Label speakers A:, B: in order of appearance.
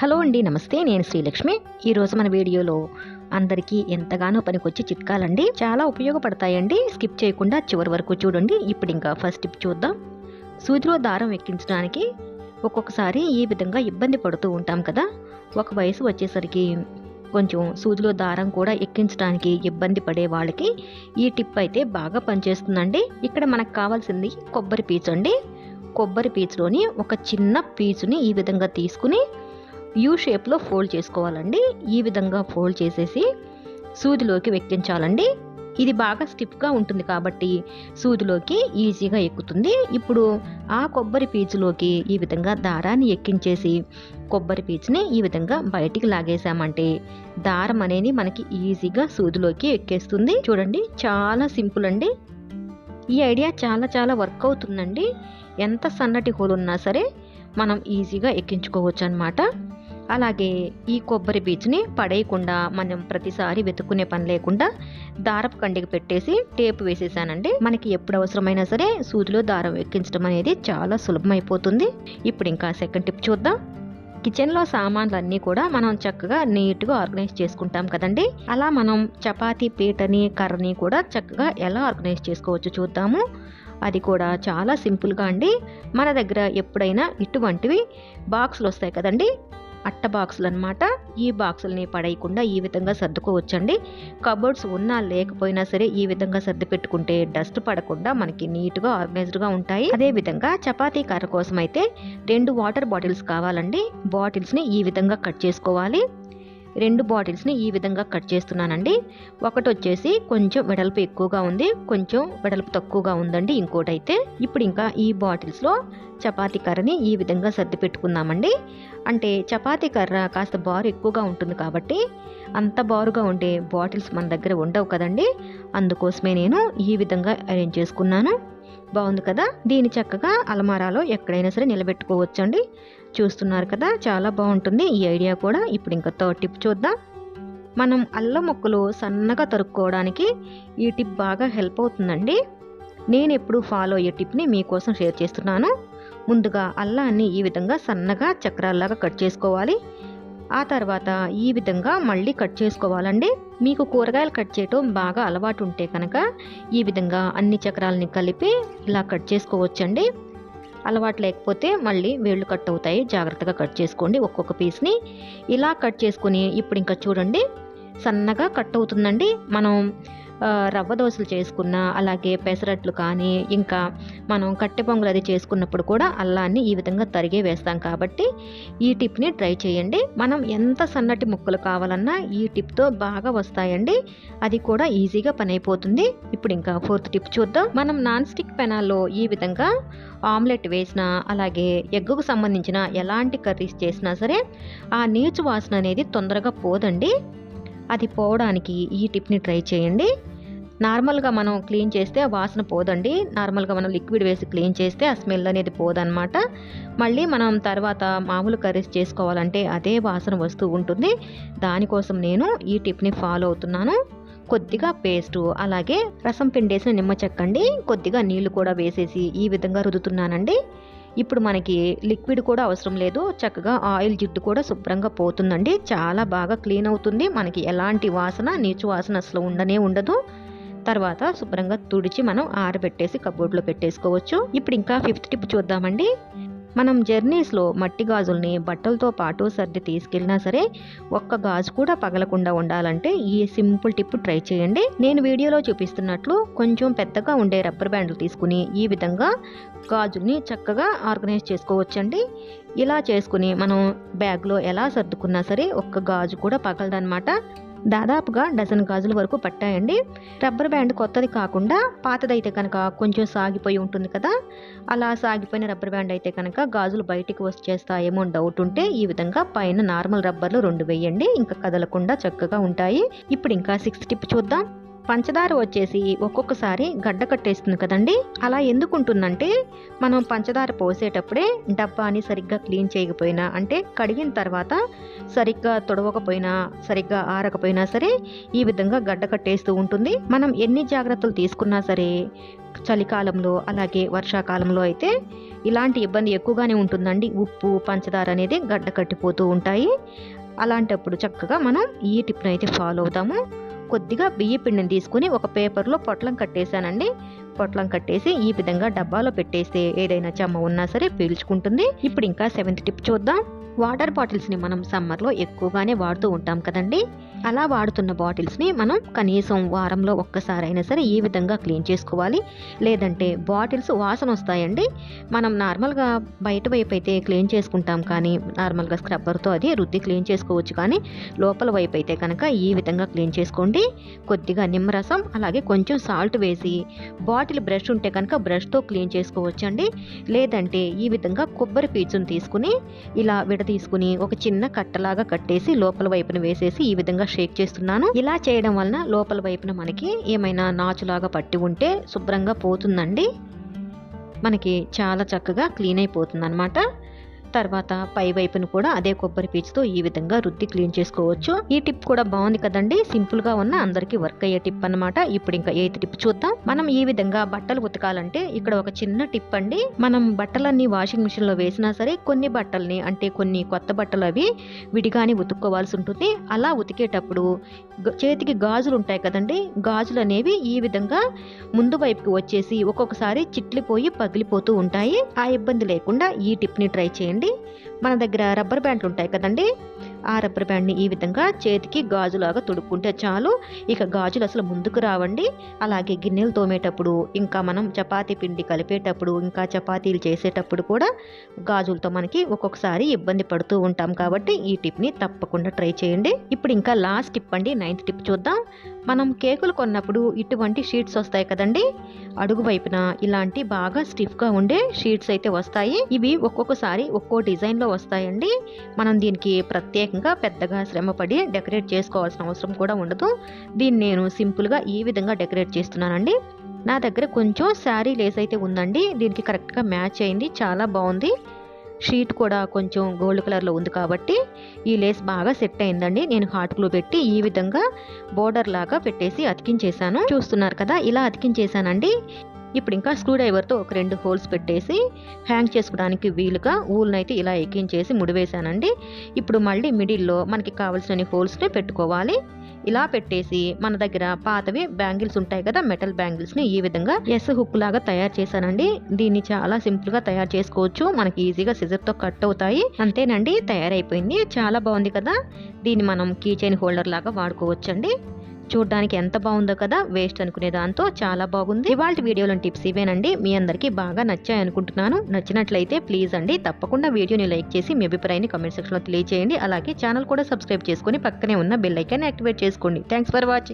A: Hello అండి నమస్తే. నేను శ్రీలక్ష్మి. ఈరోజు మన వీడియోలో అందరికీ ఎంతగానో పనికొచ్చి చిట్కాలండి. చాలా ఉపయోగపడతాయండి. స్కిప్ చేయకుండా చివరి వరకు చూడండి. ఇప్పుడు ఇంకా ఫస్ట్ టిప్ చూద్దాం. సూదిలో దారం ఎక్కించడానికి ఒక్కొక్కసారి ఈ విధంగా ఇబ్బంది పడుతూ ఉంటాం కదా. ఒక వయసు వచ్చేసరికి కొంచెం సూదిలో దారం కూడా ఎక్కించడానికి ఇబ్బంది పడే వాళ్ళకి ఈ టిప్ అయితే బాగా పనిచేస్తుందండి. ఇక్కడ మనకు కావాల్సింది కొబ్బరి పీచు అండి కొబ్బరి పీచులోని ఒక చిన్న పీచుని ఈ విధంగా తీసుకుని యూ షేప్లో ఫోల్డ్ చేసుకోవాలండి. ఈ విధంగా ఫోల్డ్ చేసేసి సూదిలోకి వెక్కించాలండి. ఇది బాగా స్టిఫ్గా ఉంటుంది కాబట్టి సూదిలోకి ఈజీగా ఎక్కుతుంది. ఇప్పుడు ఆ కొబ్బరి పీచులోకి ఈ విధంగా దారాన్ని ఎక్కించేసి కొబ్బరి పీచుని ఈ విధంగా బయటికి లాగేసామంటే దారం అనేది మనకి ఈజీగా సూదిలోకి ఎక్కేస్తుంది. చూడండి చాలా సింపుల్ అండి. ఈ ఐడియా చాలా చాలా వర్క్ అవుతుందండి. ఎంత సన్నటి హోల్ ఉన్నా సరే మనం ఈజీగా ఎక్కించుకోవచ్చు అనమాట అలాగే ఈ కొబ్బరి బీచ్ని పడేయకుండా మనం ప్రతిసారి వెతుక్కునే పని లేకుండా దారపు కండికి పెట్టేసి టేప్ వేసేసానండి. మనకి ఎప్పుడు అవసరమైనా సరే సూదిలో దారం ఎక్కించడం అనేది చాలా సులభం అయిపోతుంది ఇప్పుడు ఇంకా సెకండ్ టిప్ చూద్దాం. కిచెన్లో సామాన్లు అన్నీ కూడా మనం చక్కగా నీట్గా ఆర్గనైజ్ చేసుకుంటాం కదండి. అలా మనం చపాతీ పీటని కర్రని కూడా చక్కగా ఎలా ఆర్గనైజ్ చేసుకోవచ్చు చూద్దాము. అది కూడా చాలా సింపుల్గా అండి. మన దగ్గర ఎప్పుడైనా ఇటువంటివి బాక్సులు వస్తాయి కదండి. అట్ట బాక్సులు అనమాట ఈ బాక్సులని పడేయకుండా ఈ విధంగా సర్దుకోవచ్చండి. కబోర్డ్స్ ఉన్నా లేకపోయినా సరే ఈ విధంగా సర్ది పెట్టుకుంటే డస్ట్ పడకుండా మనకి నీట్గా ఆర్గనైజ్డ్గా ఉంటాయి. అదే విధంగా చపాతీ కర్ర కోసం అయితే రెండు వాటర్ బాటిల్స్ కావాలండి. బాటిల్స్ని ఈ విధంగా కట్ చేసుకోవాలి. రెండు బాటిల్స్ని ఈ విధంగా కట్ చేస్తున్నానండి. ఒకటి వచ్చేసి కొంచెం వెడల్పు ఎక్కువగా ఉంది. కొంచెం వెడల్పు తక్కువగా ఉందండి ఇంకోటి అయితే ఇప్పుడు ఇంకా ఈ బాటిల్స్లో చపాతీ కర్రని ఈ విధంగా సర్ది పెట్టుకుందామండి. అంటే చపాతీ కర్ర కాస్త బారు ఎక్కువగా ఉంటుంది కాబట్టి అంత బారుగా ఉండే బాటిల్స్ మన దగ్గర ఉండవు కదండి. అందుకోసమే నేను ఈ విధంగా అరేంజ్ చేసుకున్నాను. బాగుంది కదా? దీని చక్కగా అలమారాలో ఎక్కడైనా సరే నిలబెట్టుకోవచ్చండి. చూస్తున్నారు కదా చాలా బాగుంటుంది. ఈ ఐడియా కూడా ఇప్పుడు ఇంకా థర్డ్ టిప్ చూద్దాం. మనం అల్లం ముక్కలు సన్నగా తరుక్కోవడానికి ఈ టిప్ బాగా హెల్ప్ అవుతుందండి. నేను ఎప్పుడు ఫాలో అయ్యే టిప్ని మీకోసం షేర్ చేస్తున్నాను. ముందుగా అల్లాన్ని ఈ విధంగా సన్నగా చక్రాల్లాగా కట్ చేసుకోవాలి. ఆ తర్వాత ఈ విధంగా మళ్ళీ కట్ చేసుకోవాలండి. మీకు కూరగాయలు కట్ చేయటం బాగా అలవాటు ఉంటే కనుక ఈ విధంగా అన్ని చక్రాలని కలిపి ఇలా కట్ చేసుకోవచ్చండి. అలవాటు లేకపోతే మళ్ళీ వేళ్ళు కట్ అవుతాయి. జాగ్రత్తగా కట్ చేసుకోండి ఒక్కొక్క పీస్ని ఇలా కట్ చేసుకుని ఇప్పుడు ఇంకా చూడండి. సన్నగా కట్ అవుతుందండి. మనం రవ్వ దోశలు చేసుకున్న అలాగే పెసరట్లు కానీ ఇంకా మనం కట్టె పొంగలు అది చేసుకున్నప్పుడు కూడా అల్లాన్ని ఈ విధంగా తరిగే వేస్తాం కాబట్టి ఈ టిప్ని ట్రై చేయండి. మనం ఎంత సన్నటి ముక్కలు కావాలన్నా ఈ టిప్తో బాగా వస్తాయండి. అది కూడా ఈజీగా పని అయిపోతుంది. ఇప్పుడు ఇంకా ఫోర్త్ టిప్ చూద్దాం. మనం నాన్ స్టిక్ పెనాల్లో ఈ విధంగా ఆమ్లెట్ వేసినా అలాగే ఎగ్గుకు సంబంధించిన ఎలాంటి కర్రీస్ చేసినా సరే ఆ నీచు వాసన అనేది తొందరగా పోదండి. అది పోవడానికి ఈ టిప్ని ట్రై చేయండి. నార్మల్గా మనం క్లీన్ చేస్తే ఆ వాసన పోదండి. నార్మల్గా మనం లిక్విడ్ వేసి క్లీన్ చేస్తే ఆ స్మెల్ అనేది పోదనమాట మళ్ళీ మనం తర్వాత మామూలు కర్రీస్ చేసుకోవాలంటే అదే వాసన వస్తూ ఉంటుంది. దానికోసం నేను ఈ టిప్ని ఫాలో అవుతున్నాను. కొద్దిగా పేస్టు అలాగే రసం పిండేసిన నిమ్మ చెక్కండి. కొద్దిగా నీళ్ళు కూడా వేసేసి ఈ విధంగా రుదుతున్నానండి ఇప్పుడు మనకి లిక్విడ్ కూడా అవసరం లేదు. చక్కగా ఆయిల్ జిడ్డు కూడా శుభ్రంగా పోతుందండి. చాలా బాగా క్లీన్ అవుతుంది. మనకి ఎలాంటి వాసన నీచు వాసన అసలు ఉండనే ఉండదు. తర్వాత శుభ్రంగా తుడిచి మనం ఆరబెట్టేసి కబోర్డ్లో పెట్టేసుకోవచ్చు. ఇప్పుడు ఇంకా ఫిఫ్త్ టిప్ చూద్దామండి. మనం జర్నీస్లో మట్టి గాజుల్ని బట్టలతో పాటు సర్ది తీసుకెళ్ళినా సరే ఒక్క గాజు కూడా పగలకుండా ఉండాలంటే ఈ సింపుల్ టిప్ ట్రై చేయండి. నేను వీడియోలో చూపిస్తున్నట్లు కొంచెం పెద్దగా ఉండే రబ్బర్ బ్యాండ్లు తీసుకుని ఈ విధంగా గాజుల్ని చక్కగా ఆర్గనైజ్ చేసుకోవచ్చండి. ఇలా చేసుకుని మనం బ్యాగ్లో ఎలా సర్దుకున్నా సరే ఒక్క గాజు కూడా పగలదనమాట దాదాపుగా డజన్ గాజుల వరకు పట్టాయండి. రబ్బర్ బ్యాండ్ కొత్తది కాకుండా పాతదైతే కనుక కొంచెం సాగిపోయి ఉంటుంది కదా. అలా సాగిపోయిన రబ్బర్ బ్యాండ్ అయితే కనుక గాజులు బయటికి వచ్చేస్తాయేమో డౌట్ ఉంటే ఈ విధంగా పైన నార్మల్ రబ్బర్లు రెండు వేయండి. ఇంకా కదలకుండా చక్కగా ఉంటాయి. ఇప్పుడు ఇంకా సిక్స్త్ టిప్ చూద్దాం. పంచదార వచ్చేసి ఒక్కొక్కసారి గడ్డ కట్టేస్తుంది కదండి. అలా ఎందుకుంటుందంటే మనం పంచదార పోసేటప్పుడే డబ్బాని సరిగ్గా క్లీన్ చేయకపోయినా అంటే కడిగిన తర్వాత సరిగ్గా తొడవకపోయినా సరిగ్గా ఆరకపోయినా సరే ఈ విధంగా గడ్డ కట్టేస్తూ ఉంటుంది. మనం ఎన్ని జాగ్రత్తలు తీసుకున్నా సరే చలికాలంలో అలాగే వర్షాకాలంలో అయితే ఇలాంటి ఇబ్బంది ఎక్కువగానే ఉంటుందండి. ఉప్పు పంచదార అనేది గడ్డ కట్టిపోతూ ఉంటాయి. అలాంటప్పుడు చక్కగా మనం ఈ టిప్ను అయితే ఫాలో అవుతాము. కొద్దిగా బియ్య పిండిని తీసుకుని ఒక పేపర్లో పొట్లం కట్టేశానండి. పొట్లం కట్టేసి ఈ విధంగా డబ్బాలో పెట్టేస్తే ఏదైనా చెమ్మ ఉన్నా సరే పీల్చుకుంటుంది. ఇప్పుడు ఇంకా సెవెంత్ టిప్ చూద్దాం. వాటర్ బాటిల్స్ని మనం సమ్మర్లో ఎక్కువగానే వాడుతూ ఉంటాం కదండి. అలా వాడుతున్న బాటిల్స్ని మనం కనీసం వారంలో ఒక్కసారైనా సరే ఈ విధంగా క్లీన్ చేసుకోవాలి. లేదంటే బాటిల్స్ వాసన వస్తాయండి. మనం నార్మల్గా బయట వైపు అయితే క్లీన్ చేసుకుంటాం కానీ నార్మల్గా స్క్రబ్బర్తో అది రుద్ది క్లీన్ చేసుకోవచ్చు కానీ లోపల వైపు అయితే కనుక ఈ విధంగా క్లీన్ చేసుకోండి. కొద్దిగా నిమ్మరసం అలాగే కొంచెం సాల్ట్ వేసి బాటిల్ బ్రష్ ఉంటే కనుక బ్రష్తో క్లీన్ చేసుకోవచ్చండి. లేదంటే ఈ విధంగా కొబ్బరి పీచును తీసుకుని ఇలా తీసుకుని ఒక చిన్న కట్టలాగా కట్టేసి లోపల వైపున వేసేసి ఈ విధంగా షేక్ చేస్తున్నాను. ఇలా చేయడం వలన లోపల వైపున మనకి ఏమైనా నాచులాగా పట్టి ఉంటే శుభ్రంగా పోతుందండి. మనకి చాలా చక్కగా క్లీన్ అయిపోతుంది అనమాట తర్వాత పై వైపును కూడా అదే కొబ్బరి పీచుతో ఈ విధంగా రుద్ది క్లీన్ చేసుకోవచ్చు. ఈ టిప్ కూడా బాగుంది కదండి. సింపుల్గా ఉన్న అందరికీ వర్క్ అయ్యే టిప్ అన్నమాట. ఇప్పుడు ఇంకా ఎయిత్ టిప్ చూద్దాం. మనం ఈ విధంగా బట్టలు ఉతకాలంటే ఇక్కడ ఒక చిన్న టిప్ అండి. మనం బట్టలన్నీ వాషింగ్ మిషన్లో వేసినా సరే కొన్ని బట్టల్ని అంటే కొన్ని కొత్త బట్టలు అవి విడిగానే ఉతుక్కోవాల్సి ఉంటుంది. అలా ఉతికేటప్పుడు చేతికి గాజులు ఉంటాయి కదండి. గాజులు అనేవి ఈ విధంగా ముందు వైపుకి వచ్చేసి ఒక్కొక్కసారి చిట్లిపోయి పగిలిపోతూ ఉంటాయి. ఆ ఇబ్బంది లేకుండా ఈ టిప్ని ట్రై చేయండి. మన దగ్గర రబ్బర్ బ్యాండ్లు ఉంటాయి కదండి. ఆ రబ్బర్ బ్యాండ్ని ఈ విధంగా చేతికి గాజులాగా తొడుక్కుంటే చాలు. ఇక గాజులు అసలు ముందుకు రావండి. అలాగే గిన్నెలు తోమేటప్పుడు ఇంకా మనం చపాతీ పిండి కలిపేటప్పుడు ఇంకా చపాతీలు చేసేటప్పుడు కూడా గాజులతో మనకి ఒక్కొక్కసారి ఇబ్బంది పడుతూ ఉంటాం కాబట్టి ఈ టిప్ని తప్పకుండా ట్రై చేయండి. ఇప్పుడు ఇంకా లాస్ట్ టిప్ అండి. నైన్త్ టిప్ చూద్దాం. మనం కేకులు కొన్నప్పుడు ఇటువంటి షీట్స్ వస్తాయి కదండి? అడుగు వైపున ఇలాంటి బాగా స్టిఫ్గా ఉండే షీట్స్ అయితే వస్తాయి. ఇవి ఒక్కొక్కసారి ఒక్కో డిజైన్లో వస్తాయండి. మనం దీనికి ప్రత్యేకంగా పెద్దగా శ్రమపడి డెకరేట్ చేసుకోవాల్సిన అవసరం కూడా ఉండదు. దీన్ని నేను సింపుల్గా ఈ విధంగా డెకరేట్ చేస్తున్నానండి. నా దగ్గర కొంచెం శారీ లేస్ అయితే ఉందండి. దీనికి కరెక్ట్గా మ్యాచ్ అయింది. చాలా బాగుంది. షీట్ కూడా కొంచెం గోల్డ్ కలర్లో ఉంది కాబట్టి ఈ లేస్ బాగా సెట్ అయిందండి. నేను హాట్ గ్లూ పెట్టి ఈ విధంగా బోర్డర్ లాగా పెట్టేసి అతికించేశాను. చూస్తున్నారు కదా ఇలా అతికించేశానండి. ఇప్పుడు ఇంకా స్క్రూ డ్రైవర్తో ఒక రెండు హోల్స్ పెట్టేసి హ్యాంగ్ చేసుకోవడానికి వీలుగా ఊళ్ళనైతే అయితే ఇలా ఎక్కించేసి ముడివేశానండి. ఇప్పుడు మళ్ళీ మిడిల్లో మనకి కావాల్సిన హోల్స్ని పెట్టుకోవాలి. ఇలా పెట్టేసి మన దగ్గర పాతవి బ్యాంగిల్స్ ఉంటాయి కదా మెటల్ బ్యాంగిల్స్ని ఈ విధంగా ఎస్ హుక్ లాగా తయారు చేశానండి. దీన్ని చాలా సింపుల్గా తయారు చేసుకోవచ్చు. మనకి ఈజీగా సిజర్తో కట్ అవుతాయి. అంతేనండి తయారైపోయింది. చాలా బాగుంది కదా. దీన్ని మనం కీ చైన్ హోల్డర్ లాగా వాడుకోవచ్చండి. చూడడానికి ఎంత బాగుందో కదా వేస్ట్ అనుకునే దాంతో చాలా బాగుంది. ఇవాళ వీడియోలో టిప్స్ ఇవేనండి. మీ అందరికీ బాగా నచ్చాయి అనుకుంటున్నాను. నచ్చినట్లయితే ప్లీజ్ అండి తప్పకుండా వీడియోని లైక్ చేసి మీ అభిప్రాయాన్ని కమెంట్ సెక్షన్లో తెలియజేయండి అలాగే ఛానల్ కూడా సబ్స్క్రైబ్ చేసుకొని పక్కనే ఉన్న బెల్ ఐకాన్ యాక్టివేట్ చేసుకోండి. Thanks for watching